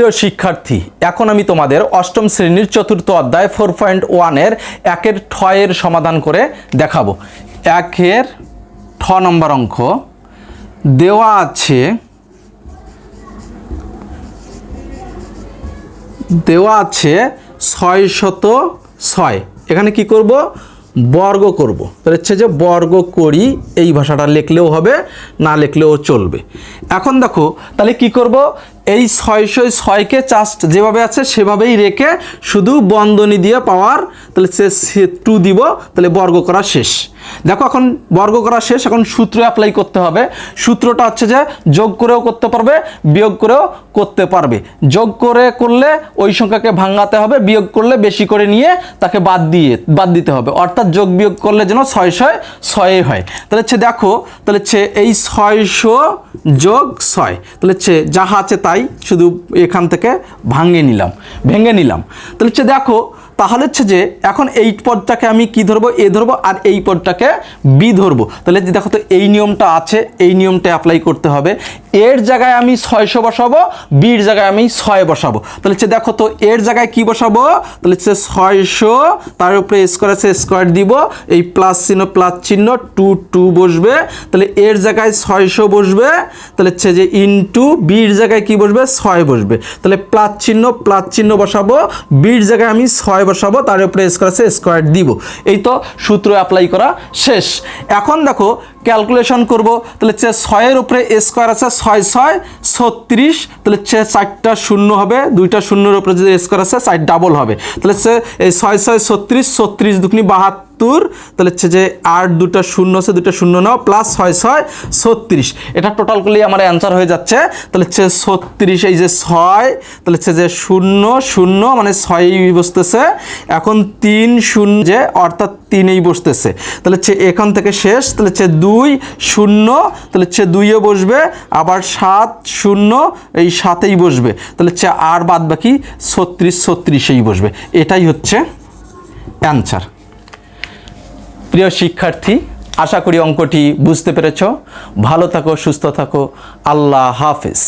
প্রিয় শিক্ষার্থী, এখন আমি তোমাদের অষ্টম শ্রেণির চতুর্থ অধ্যায় ফোর পয়েন্ট ওয়ানের একের ঠয়ের সমাধান করে দেখাবো। একের ঠ নম্বর অঙ্ক, দেওয়া আছে দেওয়া আছে ছয় শত ছয়। এখানে কি করব? বর্গ করব। তাহলে হচ্ছে যে বর্গ করি এই ভাষাটা লিখলেও হবে, না লিখলেও চলবে। এখন দেখো, তাহলে কি করব? এই ছয় ছয়শো ছয়কে চাস্ট যেভাবে আছে সেভাবেই রেখে শুধু বন্ধনী দিয়ে পাওয়ার, তাহলে সে টু দিব, তাহলে বর্গ করা শেষ। দেখো এখন বর্গ করা শেষ, এখন সূত্র অ্যাপ্লাই করতে হবে। সূত্রটা হচ্ছে যে যোগ করেও করতে পারবে, বিয়োগ করেও করতে পারবে। যোগ করে করলে ওই সংখ্যাকে ভাঙাতে হবে, বিয়োগ করলে বেশি করে নিয়ে তাকে বাদ দিয়ে, বাদ দিতে হবে। অর্থাৎ যোগ বিয়োগ করলে যেন ছয় ছয়, ছয়ে হয়। তাহলে হচ্ছে দেখো, তাহলে হচ্ছে এই ছয়শো যোগ ছয়, তাহলে হচ্ছে যাহা আছে তাই শুধু এখান থেকে ভাঙে নিলাম, ভেঙে নিলাম। তাহলে হচ্ছে দেখো তাহলে হচ্ছে যে এখন এই পদটাকে আমি কি ধরবো? এ ধরবো আর এই পদটাকে বি ধরবো। তাহলে দেখো তো এই নিয়মটা আছে, এই নিয়মটা অ্যাপ্লাই করতে হবে। এর জায়গায় আমি ছয়শো বসাবো, বির জায়গায় আমি ছয় বসাবো। তাহলে হচ্ছে দেখো তো এর জায়গায় কি বসাবো? তাহলে হচ্ছে ছয়শো, তার উপরে স্কোয়ার আছে স্কোয়ার দিব। এই প্লাস চিহ্ন প্লাস চিহ্ন টু টু বসবে। তাহলে এর জায়গায় ছয়শো বসবে। তাহলে হচ্ছে যে ইনটু বির জায়গায় কি বসবে? ছয় বসবে। তাহলে প্লাস চিহ্ন প্লাস চিহ্ন বসাবো। বির জায়গায় আমি ছয় বসাবো তার উপরে স্কোয়ার আছে স্কোয়ার দিব। এই তো সূত্র অ্যাপ্লাই করা শেষ। এখন দেখো ক্যালকুলেশন করব, তাহলে হচ্ছে ছয়ের উপরে স্কোয়ার আছে, ছয় ছয়, ছত্রিশ, তাহলে হচ্ছে চারটা শূন্য হবে, দুইটা শূন্যর উপরে যদি স্কোয়ার আছে, চার ডাবল হবে। তাহলে হচ্ছে এই ছয় ছয়, ছত্রিশ ছত্রিশ দুখনি বাহাত্তর, তাহলে হচ্ছে যে আট, দুটা শূন্য আছে, দুটা শূন্য নাও প্লাস ছয় ছয়, ছত্রিশ। এটা টোটাল করলেই আমার অ্যান্সার হয়ে যাচ্ছে, তাহলে হচ্ছে ছত্রিশ, এই যে ছয়, তাহলে হচ্ছে যে শূন্য শূন্য মানে ছয়ই বসতেছে। এখন তিন শূন্য যে, অর্থাৎ তিনেই বসতেছে। তাহলে হচ্ছে এখান থেকে শেষ, তাহলে হচ্ছে দুই শূন্য, তাহলে হচ্ছে দুইয়ে বসবে, আবার সাত শূন্য, এই সাতেই বসবে। তাহলে হচ্ছে আর বাদ বাকি ছত্রিশ ছত্রিশেই বসবে। এটাই হচ্ছে অ্যান্সার। প্রিয় শিক্ষার্থী, আশা করি অঙ্কটি বুঝতে পেরেছ। ভালো থাকো, সুস্থ থাকো। আল্লাহ হাফেজ।